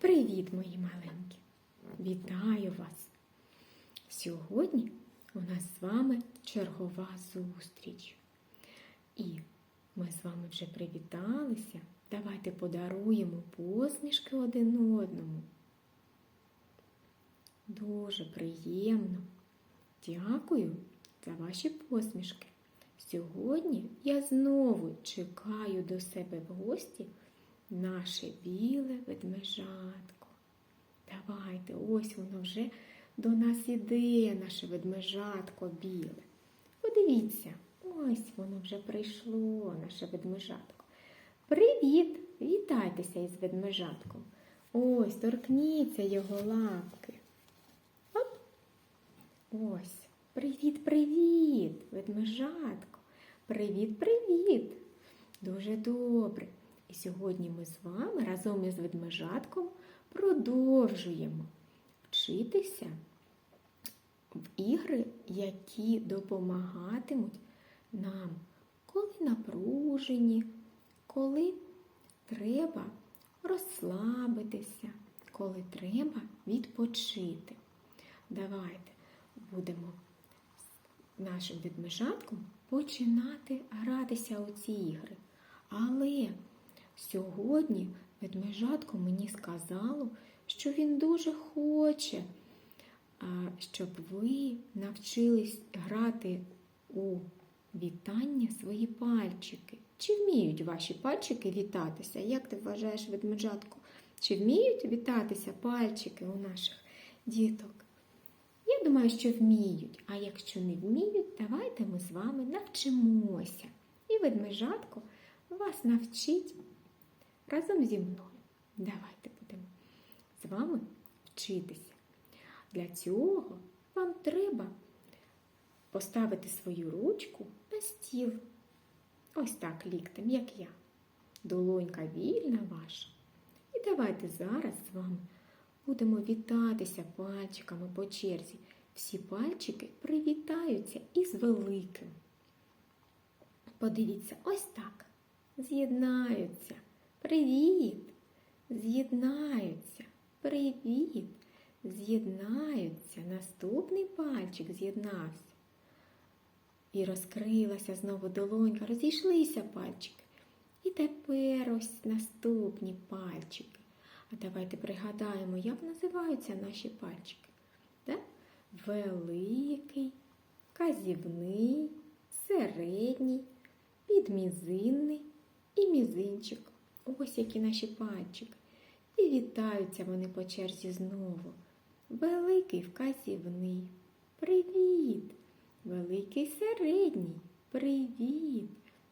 Привіт, мої маленькі! Вітаю вас! Сьогодні у нас з вами чергова зустріч. І ми з вами вже привіталися. Давайте подаруємо посмішки один одному. Дуже приємно. Дякую за ваші посмішки. Сьогодні я знову чекаю до себе в гості наше біле ведмежатко. Давайте, ось воно вже до нас іде, наше ведмежатко біле. Подивіться, ось воно вже прийшло, наше ведмежатко. Привіт! Вітайтеся із ведмежатком. Ось, торкніться його лапки. Оп! Ось. Привіт, привіт, ведмежатко. Привіт, привіт. Дуже добре. І сьогодні ми з вами разом із ведмежатком продовжуємо вчитися в ігри, які допомагатимуть нам, коли напружені, коли треба розслабитися, коли треба відпочити. Давайте будемо з нашим ведмежатком починати гратися у ці ігри. Але сьогодні ведмежатко мені сказало, що він дуже хоче, щоб ви навчились грати у вітання свої пальчики. Чи вміють ваші пальчики вітатися? Як ти вважаєш, ведмежатко? Чи вміють вітатися пальчики у наших діток? Я думаю, що вміють. А якщо не вміють, давайте ми з вами навчимося. І ведмежатко вас навчить разом зі мною. Давайте будемо з вами вчитися. Для цього вам треба поставити свою ручку на стіл. Ось так ліктем, як я. Долонька вільна ваша. І давайте зараз з вами будемо вітатися пальчиками по черзі. Всі пальчики привітаються із великим. Подивіться, ось так. З'єднаються. Привіт! З'єднаються. Привіт! З'єднаються. Наступний пальчик з'єднався. І розкрилася знову долонька, розійшлися пальчики. І тепер ось наступні пальчики. А давайте пригадаємо, як називаються наші пальчики. Так? Великий, казівний, середній, підмізинний і мізинчик. Ось які наші пальчики. І вітаються вони по черзі знову. Великий вказівний. Привіт! Великий середній. Привіт!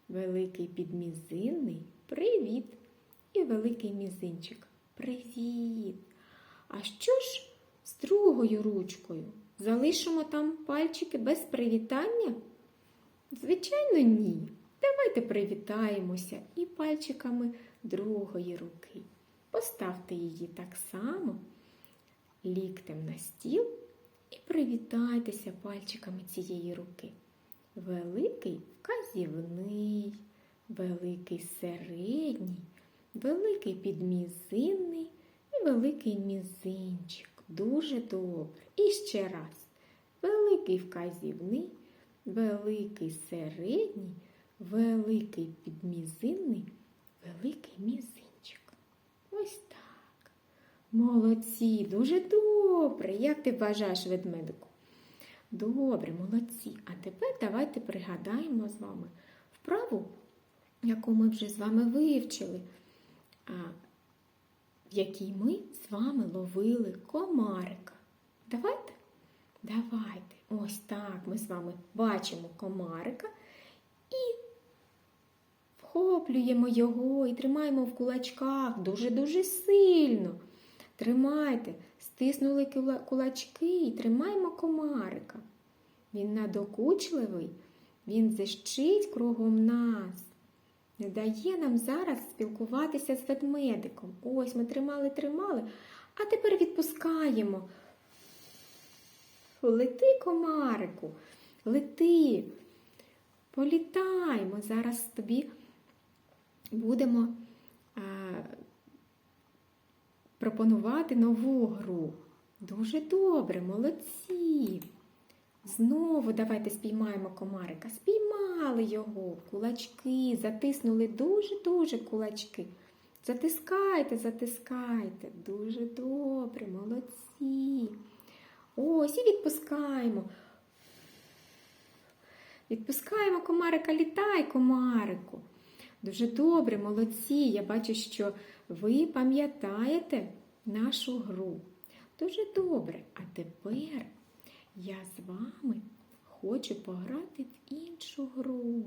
Великий підмізинний. Привіт! І великий мізинчик. Привіт! А що ж з другою ручкою? Залишимо там пальчики без привітання? Звичайно, ні. Давайте привітаємося і пальчиками другої руки. Поставте її так само ліктем на стіл і привітайтеся пальчиками цієї руки. Великий вказівний, великий середній, великий підмізинний і великий мізинчик. Дуже добре. І ще раз. Великий вказівний, великий середній, великий підмізинний, великий мізинчик. Ось так. Молодці, дуже добре. Як ти вважаєш, ведмедику? Добре, молодці. А тепер давайте пригадаємо з вами вправу, яку ми вже з вами вивчили, в якій ми з вами ловили комарика. Давайте? Давайте. Ось так ми з вами бачимо комарика і вхоплюємо його і тримаємо в кулачках дуже-дуже сильно. Тримайте, стиснули кулачки і тримаємо комарика. Він надокучливий, він зищить кругом нас. Не дає нам зараз спілкуватися з ведмедиком. Ось ми тримали, тримали, а тепер відпускаємо. Лети, комарику, лети, політаймо. Зараз тобі будемо пропонувати нову гру. Дуже добре, молодці. Знову давайте спіймаємо комарика. Спіймали його, кулачки, затиснули дуже-дуже кулачки. Затискайте, затискайте. Дуже добре, молодці. Ось і відпускаємо. Відпускаємо комарика, літай, комарику. Дуже добре, молодці. Я бачу, що ви пам'ятаєте нашу гру. Дуже добре. А тепер я з вами хочу пограти в іншу гру.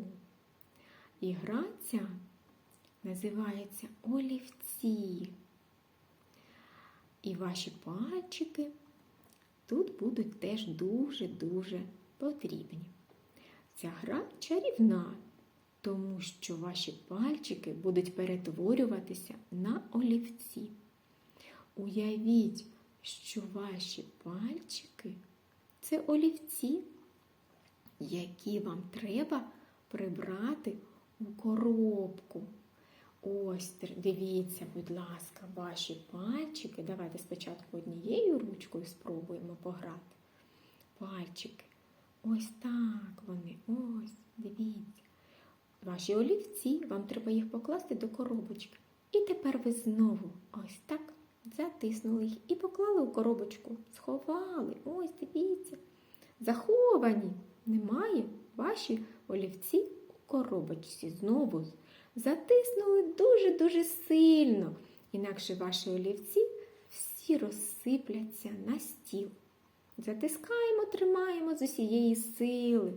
І гра ця називається олівці. І ваші пальчики тут будуть теж дуже-дуже потрібні. Ця гра чарівна, тому що ваші пальчики будуть перетворюватися на олівці. Уявіть, що ваші пальчики це олівці, які вам треба прибрати у коробку. Ось, дивіться, будь ласка, ваші пальчики. Давайте спочатку однією ручкою спробуємо пограти. Пальчики. Ось так вони. Ось, дивіться. Ваші олівці, вам треба їх покласти до коробочки. І тепер ви знову ось так затиснули їх і поклали у коробочку. Сховали. Ось, дивіться. Заховані. Немає ваші олівці у коробочці. Знову затиснули дуже-дуже сильно. Інакше ваші олівці всі розсипляться на стіл. Затискаємо, тримаємо з усієї сили.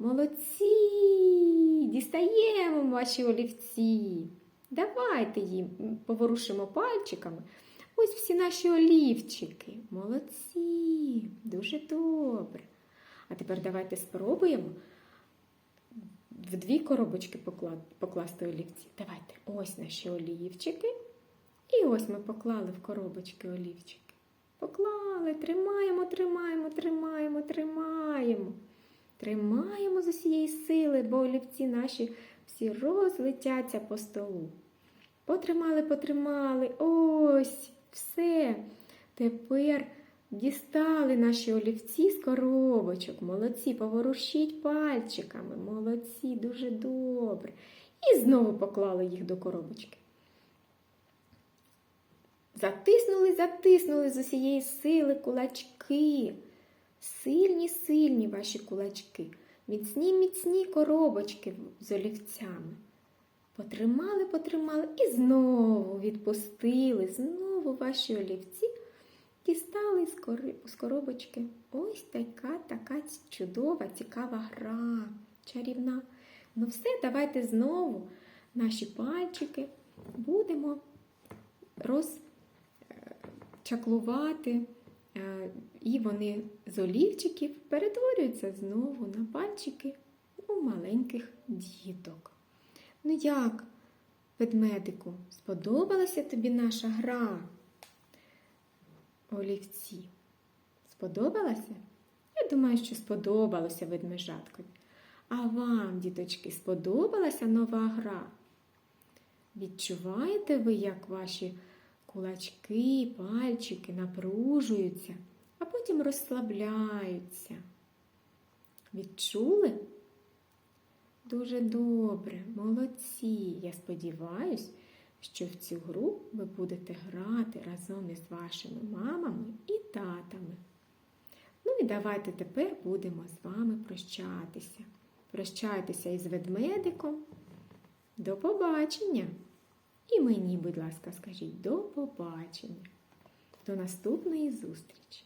Молодці! Дістаємо ваші олівці. Давайте їм поворушимо пальчиками. Ось всі наші олівчики. Молодці! Дуже добре. А тепер давайте спробуємо в дві коробочки покласти олівці. Давайте ось наші олівчики. І ось ми поклали в коробочки олівчики. Поклали, тримаємо, тримаємо, тримаємо, тримаємо. Тримаємо з усієї сили, бо олівці наші всі розлетяться по столу. Потримали, потримали. Ось, все. Тепер дістали наші олівці з коробочок. Молодці, поворушіть пальчиками. Молодці, дуже добре. І знову поклали їх до коробочки. Затиснули, затиснули з усієї сили кулачки. Сильні, сильні ваші кулачки, міцні, міцні коробочки з олівцями. Потримали, потримали і знову відпустили, знову ваші олівці дістали з коробочки. Ось така така чудова, цікава гра, чарівна. Ну все, давайте знову наші пальчики будемо розчаклувати. І вони з олівчиків перетворюються знову на пальчики у маленьких діток. Ну як, ведмедику, сподобалася тобі наша гра? Олівці? Сподобалася? Я думаю, що сподобалося ведмежаткові. А вам, діточки, сподобалася нова гра? Відчуваєте ви, як ваші кулачки, пальчики напружуються, а потім розслабляються. Відчули? Дуже добре, молодці. Я сподіваюся, що в цю гру ви будете грати разом із вашими мамами і татами. Ну і давайте тепер будемо з вами прощатися. Прощайтеся із ведмедиком. До побачення! І мені, будь ласка, скажіть до побачення, до наступної зустрічі!